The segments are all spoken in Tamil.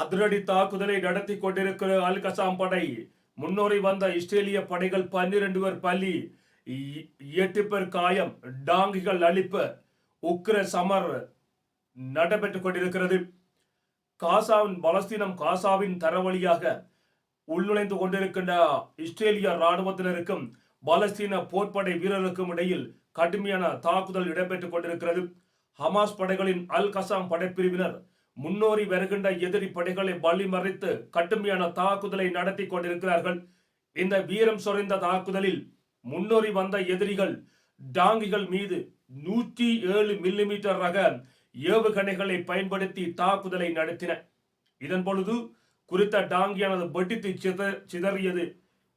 அதிரடி தாக்குதலை நடத்தி கொண்டிருக்கிற அல் கசாம் படை. முன்னோரை வந்த இஸ்ரேலிய படைகள் பன்னிரண்டு பேர் பலி. எட்டு பேர் காயம். டாங்கிகள் அழிப்பு. உக்ர சமர் நடைபெற்றுக் கொண்டிருக்கிறது. காசாவின் பலஸ்தீனம் காசாவின் தரவழியாக உள்நுழைந்து கொண்டிருக்கின்ற இஸ்ரேலிய இராணுவத்தினருக்கும் பலஸ்தீன போர்ப்படை வீரர்களுக்கும் இடையில் கடுமையான தாக்குதல் இடம்பெற்றுக் கொண்டிருக்கிறது. ஹமாஸ் படைகளின் அல் கசாம் படைப்பிரிவினர் முன்னோரி வருகின்ற எதிரி படைகளை வழி மறைத்து கடுமையான தாக்குதலை நடத்தி கொண்டிருக்கிறார்கள். இந்த வீரம் சொறைந்த தாக்குதலில் முன்னோரி வந்த எதிரிகள் டாங்கிகள் மீது நூற்றி ஏழு மில்லிமீட்டர் ரக ஏவுகணைகளை பயன்படுத்தி தாக்குதலை நடத்தின. இதன் பொழுது குறித்த டாங்கியானது வெடித்து சித சிதறியது.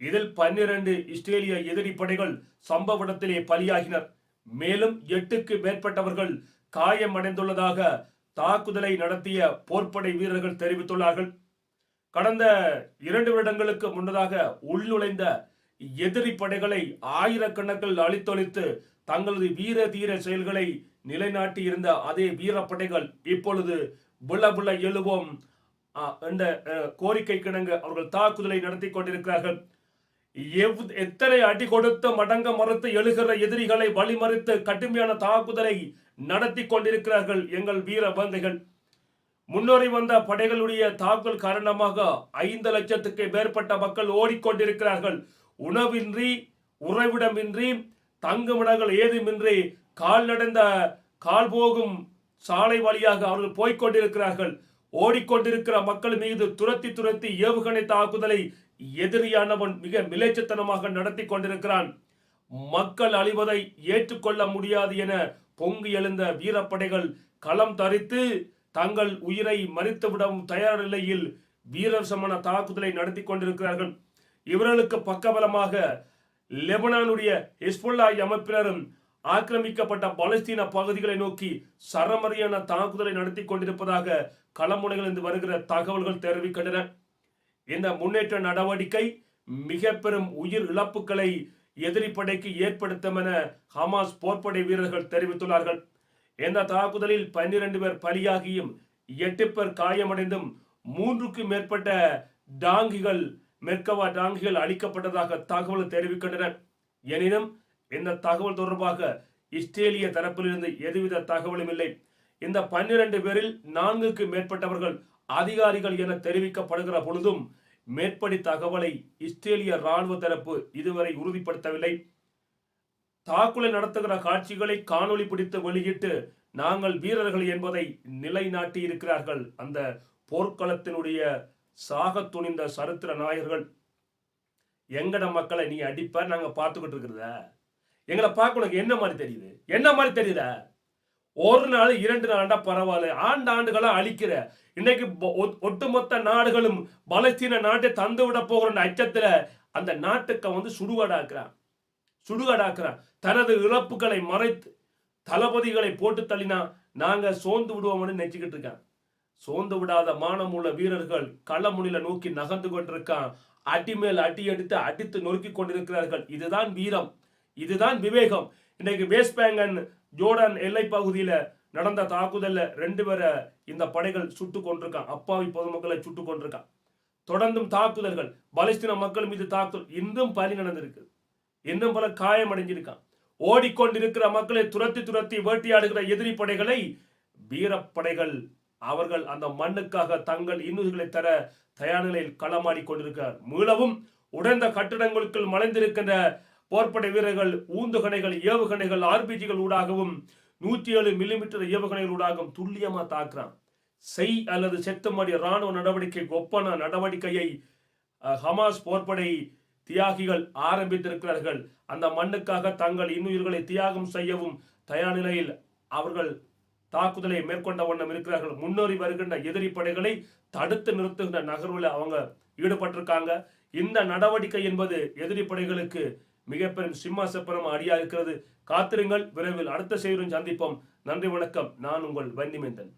இதில் பன்னிரண்டு இஸ்ரேலிய எதிரி படைகள் சம்பவ இடத்திலே பலியாகினர். மேலும் எட்டுக்கு மேற்பட்டவர்கள் காயமடைந்துள்ளதாக தாக்குதலை நடத்திய போர்ப்படை வீரர்கள் தெரிவித்துள்ளார்கள். கடந்த இரண்டு வருடங்களுக்கு முன்னதாக உள்நுழைந்த எதிரி படைகளை ஆயிரக்கணக்கில் அழித்தொழித்து தங்களது வீர தீர செயல்களை நிலைநாட்டி இருந்த அதே வீரப்படைகள் இப்பொழுது புல புல எழுவோம். ஆ, என்ற கோரிக்கை கிணங்க அவர்கள் தாக்குதலை நடத்தி கொண்டிருக்கிறார்கள். எவ்- எத்தனை அடி கொடுத்து மடங்க மறுத்து எழுகிற எதிரிகளை வழிமறித்து கடுமையான தாக்குதலை நடத்தி கொண்டிருக்கிறார்கள் எங்கள் வீர பந்தைகள் முன்னோறி வந்த படைகளுடைய தாக்குதல் காரணமாக ஐந்து லட்சத்துக்கு மேற்பட்ட மக்கள் ஓடிக்கொண்டிருக்கிறார்கள். உணவின்றி உறைவிடமின்றி தங்குமிடங்கள் ஏதுமின்றி கால் நடந்த கால் போகும் சாலை வழியாக அவர்கள் போய்க் கொண்டிருக்கிறார்கள் ஓடிக்கொண்டிருக்கிற மக்கள் மீது துரத்தி துரத்தி ஏவுகணை தாக்குதலை எதிரியானவன் மிக மிலேச்சத்தனமாக நடத்தி கொண்டிருக்கிறான் மக்கள் அழிவதை ஏற்றுக்கொள்ள முடியாது என பொங்கி எழுந்த வீரப்படைகள் களம் தரித்து தங்கள் உயிரை மறித்துவிடவும் தயார் நிலையில் வீரசமான தாக்குதலை நடத்தி கொண்டிருக்கிறார்கள். இவர்களுக்கு பக்கபலமாக லெபனானுடைய ஹிஸ்புல்லா அமைப்பினரும் ஆக்கிரமிக்கப்பட்ட பலஸ்தீன பகுதிகளை நோக்கி சரமரியான தாக்குதலை நடத்தி கொண்டிருப்பதாக களமுனைகளிலிருந்து வருகிற தகவல்கள் தெரிவிக்கின்றன. இந்த முன்னேற்ற நடவடிக்கை மிக பெரும் உயிர் இழப்புகளை எதிரிப்படைக்கு ஏற்படுத்தும் என ஹமாஸ் போர்ப்படை வீரர்கள் தெரிவித்துள்ளார்கள். இந்த தாக்குதலில் பன்னிரண்டு பேர் பலியாகியும் எட்டு பேர் காயமடைந்தும் மூன்றுக்கும் மேற்பட்ட டாங்கிகள் மெர்கவா டாங்கிகள் அளிக்கப்பட்டதாக தகவல் தெரிவிக்கின்றன. எனினும் இந்த தகவல் தொடர்பாக இஸ்ரேலிய தரப்பிலிருந்து எதுவித தகவலும் இல்லை. இந்த பன்னிரண்டு பேரில் நான்குக்கு மேற்பட்டவர்கள் அதிகாரிகள் என தெரிவிக்கப்படுகிற பொழுதும் மேற்படி தகவலை இஸ்ரேலிய ராணுவ தரப்பு இதுவரை உறுதிப்படுத்தவில்லை. தாக்குதலை நடத்துகிற காட்சிகளை காணொளி பிடித்து வெளியிட்டு நாங்கள் வீரர்கள் என்பதை நிலைநாட்டி இருக்கிறார்கள் அந்த போர்க்களத்தினுடைய சாகத் துணிந்த சரித்திர நாயர்கள் எங்கட மக்களை நீ அடிப்ப நாங்கள் பார்த்துக்கிட்டு இருக்கிறத. எங்களை பார்க்க உனக்கு என்ன மாதிரி தெரியுது? என்ன மாதிரி தெரியுதா? ஒரு நாள் இரண்டு நாள்டா பரவாயில்ல. ஆண்டு அழிக்கிற. இன்னைக்கு ஒட்டுமொத்த நாடுகளும் பலஸ்தீன நாட்டை தந்து விட போகிற அச்சத்துல அந்த நாட்டுக்கு வந்து சுடுகாடாக்குறான். சுடுகாடாக்குறான். தனது இழப்புகளை மறைத்து தளபதிகளை போட்டு தள்ளினா நாங்க சோர்ந்து விடுவோம்னு நினைச்சுக்கிட்டு இருக்கான். சோர்ந்து விடாத மானமுள்ள வீரர்கள் களமுனில நோக்கி நகர்ந்து கொண்டிருக்கான். அடி மேல் அடி எடுத்து அடித்து நொறுக்கி கொண்டிருக்கிறார்கள். இதுதான் வீரம். இதுதான் விவேகம். இன்னைக்கு வேஸ்ட் பேங்கன் ஜோர்டான் எல்லை பகுதியில நடந்த தாக்குதல்ல ரெண்டு பேரை இந்த படைகள் சுட்டு கொண்டிருக்கான் அப்பாவி பொதுமக்களை சுட்டு கொண்டிருக்கான் தொடர்ந்தும் தாக்குதல்கள் பலஸ்தீன மக்கள் மீது தாக்குதல் இன்றும் பலி நடந்திருக்கு இன்னும் பல காயமடைஞ்சிருக்கான் ஓடிக்கொண்டிருக்கிற மக்களை துரத்தி துரத்தி வேட்டையாடுகிற எதிரி படைகளை வீரப்படைகள் அவர்கள் அந்த மண்ணுக்காக தங்கள் இன்னுயிர்களை தர தயார் நிலையில் களமாடி கொண்டிருக்கிறார். மீளவும் உடைந்த கட்டிடங்களுக்குள் மலைந்திருக்கின்ற போர்ப்படை வீரர்கள் ஊந்துகணைகள் ஏவுகணைகள் ஆர்பிஜிகள் ஊடாகவும் நூற்றி ஏழு மில்லிமீட்டர் ஏவுகணைகள் ஊடாகவும் துல்லியமாக தாக்குறான். செய் அல்லது செத்துமடி இராணுவ நடவடிக்கை ஒப்பன நடவடிக்கையை ஹமாஸ் போர்ப்படை தியாகிகள் ஆரம்பித்திருக்கிறார்கள். அந்த மண்ணுக்காக தங்கள் இன்னுயிர்களை தியாகம் செய்யவும் தயார் நிலையில் அவர்கள் தாக்குதலை மேற்கொண்ட வண்ணம் இருக்கிறார்கள். முன்னேறி வருகின்ற எதிரி படைகளை தடுத்து நிறுத்துகின்ற நகர்வில் அவங்க ஈடுபட்டிருக்காங்க. இந்த நடவடிக்கை என்பது எதிரி படைகளுக்கு மிகப்பெரும் சிம்மாசப்பனம் அடியா இருக்கிறது காத்திருங்கள். விரைவில் அடுத்த செய்தியும் சந்திப்போம். நன்றி வணக்கம். நான் உங்கள் வந்திமேந்தன்